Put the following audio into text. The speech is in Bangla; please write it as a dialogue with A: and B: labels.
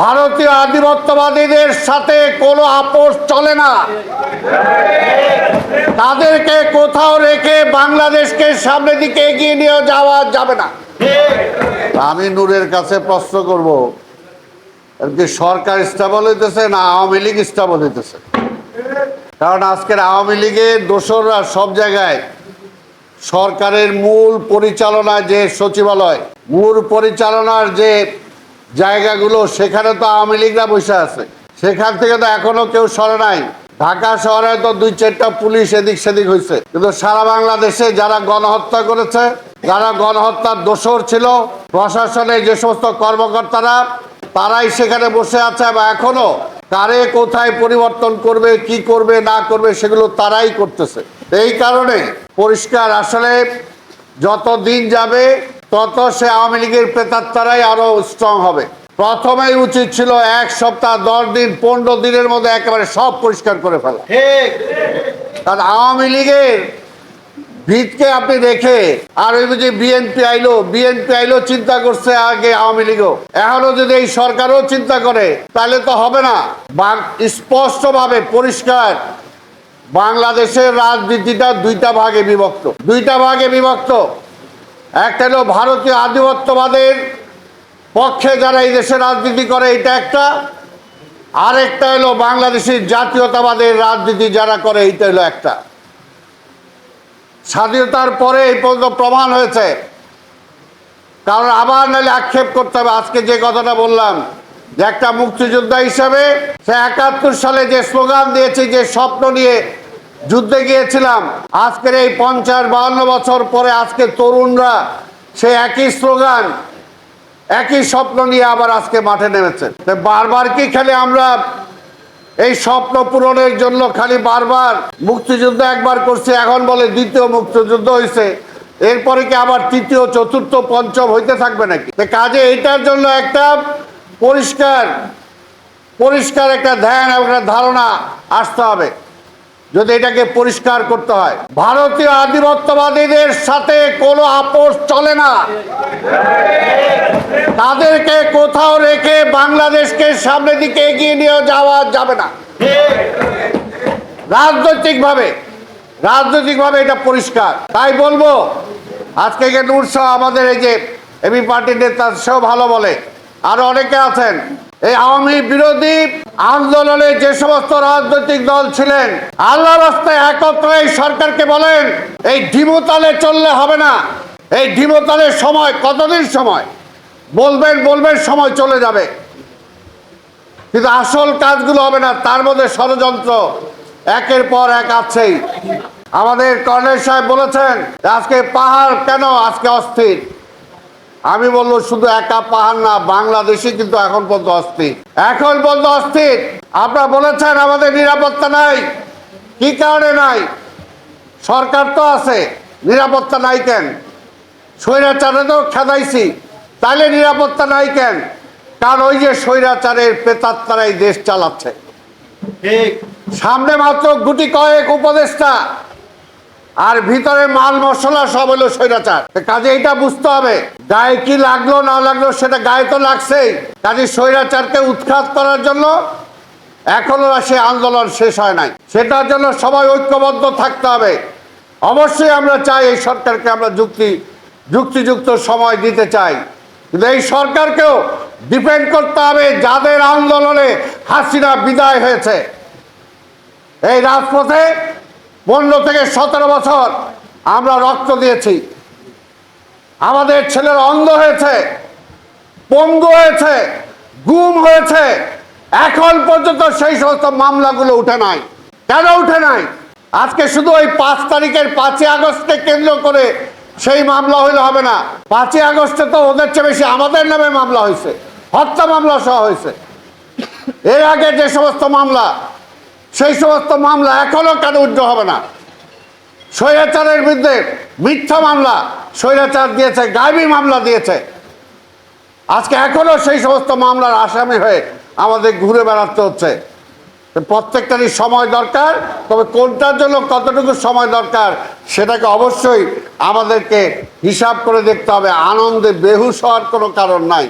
A: ভারতীয় আধিপত্যবাদীদের সাথে কোনো আপোষ চলে না। তাদেরকে কোথাও রেখে বাংলাদেশকে সামনের দিকে এগিয়ে নিয়ে যাওয়া যাবে না। আমি নূরের কাছে প্রশ্ন করব কি সরকার স্থাপন হইতেছে না আওয়ামী লীগ স্থাপন হইতেছে? কারণ আজকের আওয়ামী লীগের দোসররা সব জায়গায় সরকারের মূল পরিচালনায় যে সচিবালয়, মূল পরিচালনার যে জায়গাগুলো, সেখানে তো আওয়ামী লীগরা বসে আছে। সেখান থেকে তো এখনও কেউ সরে নাই। ঢাকা শহরে তো দুই চারটা পুলিশ এদিক সেদিক হয়েছে কিন্তু সারা বাংলাদেশে যারা গণহত্যা করেছে, যারা গণহত্যার দোষর ছিল, প্রশাসনে যে সমস্ত কর্মকর্তারা, তারাই সেখানে বসে আছে বা এখনও কারে কোথায় পরিবর্তন করবে, কি করবে, না করবে, সেগুলো তারাই করতেছে। এই কারণে পরিষ্কার, আসলে যত দিন যাবে তত সে আওয়ামী লীগের প্রেতাত্মারাই আরও স্ট্রং হবে। প্রথমেই উচিত ছিল এক সপ্তাহ দশ দিন পনেরো দিনের মধ্যে একেবারে সব পরিষ্কার করে ফেলা। কারণ আওয়ামী লীগের ভিতকে আপনি রেখে আর ওই যে বিএনপি আইলো বিএনপি আইলো চিন্তা করছে আগে আওয়ামী লীগও। এখনও যদি এই সরকারও চিন্তা করে তাহলে তো হবে না। স্পষ্ট ভাবে পরিষ্কার বাংলাদেশের রাজনীতিটা দুইটা ভাগে বিভক্ত। দুইটা ভাগে বিভক্ত। একটা হলো ভারতীয় আধিপত্যবাদের পক্ষে যারা এই দেশে রাজনীতি করে, এটা একটা। আরেকটা হলো বাংলাদেশের জাতীয়তাবাদের রাজনীতি যারা করে এইটা হলো একটা। স্বাধীনতার পরে এই পর্যন্ত প্রমাণ হয়েছে। কারণ আবার নাহলে আক্ষেপ করতে হবে। আজকে যে কথাটা বললাম, যে একটা মুক্তিযোদ্ধা হিসাবে সে একাত্তর সালে যে স্লোগান দিয়েছে, যে স্বপ্ন নিয়ে যুদ্ধে গিয়েছিলাম। আজকের এই পঞ্চাশ বাহান্ন বছর পরে আজকে তরুণরা সে একই স্লোগান, একই স্বপ্ন নিয়ে আবার আজকে মাঠে নেমেছে। বারবার কি খালি আমরা এই স্বপ্ন পূরণের জন্য খালি বারবার মুক্তিযুদ্ধ একবার করছে, এখন বলে দ্বিতীয় মুক্তিযুদ্ধ হয়েছে এরপরে কি আবার তৃতীয়, চতুর্থ, পঞ্চম হইতে থাকবে নাকি? কাজে এটার জন্য একটা পরিষ্কার পরিষ্কার একটা ধ্যান একটা ধারণা আসতে হবে। যদি এটাকে পরিষ্কার করতে হয়। ভারতীয় আধিপত্যবাদীদের সাথে কোনো আপোষ চলে না। তাদেরকে কোথাও রেখে বাংলাদেশকে সামনের দিকে এগিয়ে নিয়ে যাওয়া যাবে না। রাজনৈতিকভাবে রাজনৈতিকভাবে এটা পরিষ্কার। তাই বলব, আজকে যে নূর শাহ আমাদের এই যে এবি পার্টির নেতা, সেও ভালো বলে। আরও অনেকে আছেন এই আওয়ামী বিরোধী আন্দোলনে যে সমস্ত রাজনৈতিক দল ছিলেন, আল্লাহ রাস্তায় একত্রে এই সরকারকে বলেন, এই ডিমোতালে চললে হবে না। এই ডিমোতালের সময় কতদিন সময়? বলবেন বলবেন, সময় চলে যাবে। কিন্তু আসল কাজগুলো হবে না, তার মধ্যে ষড়যন্ত্র। একের পর এক আছেই। আমাদের কর্নেল সাহেব বলেছেন, আজকে পাহাড় কেন আজকে অস্থির? আমি বলব শুধু একা পাহাড় না বাংলাদেশে কিন্তু এখন পর্যন্ত অস্থির। এখন পর্যন্ত অস্থির। আপনারা বলেছেন আমাদের নিরাপত্তা নাই। কি কারণে নাই? সরকার তো আছে নিরাপত্তা নাই কেন? স্বৈরাচারে তো খেদাইছি তাইলে নিরাপত্তা নাই কেন? কারণ ওই যে স্বৈরাচারের প্রেতাত্মারাই দেশ চালাচ্ছে। সামনে মাত্র গুটি কয়েক উপদেষ্টা আর ভিতরে মাল মশলা সব হলো স্বৈরাচার। কাজে এটা বুঝতে হবে। গায়ে কি লাগল, না লাগল, সেটা গায়ে তো লাগছেই। কাজে স্বৈরাচারকে উৎখাত করার জন্য এখনও সে আন্দোলন শেষ হয় নাই। সেটার জন্য সবাই ঐক্যবদ্ধ থাকতে হবে। অবশ্যই আমরা চাই এই সরকারকে আমরা যুক্তি, যুক্তিযুক্ত সময় দিতে চাই। কিন্তু এই সরকারকেও ডিপেন্ড করতে হবে যাদের আন্দোলনে হাসিনা বিদায় হয়েছে। এই রাজপথে পনেরো থেকে সতেরো বছর আমরা রক্ত দিয়েছি। আমাদের ছেলের অন্ধ হয়েছে, পঙ্গু হয়েছে, গুম হয়েছে। এখন পর্যন্ত সেই সমস্ত মামলাগুলো উঠে নাই। কেন উঠে নাই? আজকে শুধু ওই পাঁচ তারিখের পাঁচই আগস্টকে কেন্দ্র করে সেই মামলা হইলে হবে না। পাঁচই আগস্টে তো ওদের চেয়ে বেশি আমাদের নামে মামলা হয়েছে, হত্যা মামলা সহ হয়েছে। এর আগে যে সমস্ত মামলা সেই সমস্ত মামলা এখনও কেন উজ্জ্ব হবে না? স্বৈরাচারের বিরুদ্ধে মিথ্যা মামলা স্বৈরাচার দিয়েছে, গাইবী মামলা দিয়েছে। আজকে এখনও সেই সমস্ত মামলার আসামি হয়ে আমাদের ঘুরে বেড়াতে হচ্ছে। প্রত্যেকটারই সময় দরকার, তবে কোনটার জন্য কতটুকু সময় দরকার সেটাকে অবশ্যই আমাদেরকে হিসাব করে দেখতে হবে। আনন্দে বেহুশ হওয়ার কোনো কারণ নাই।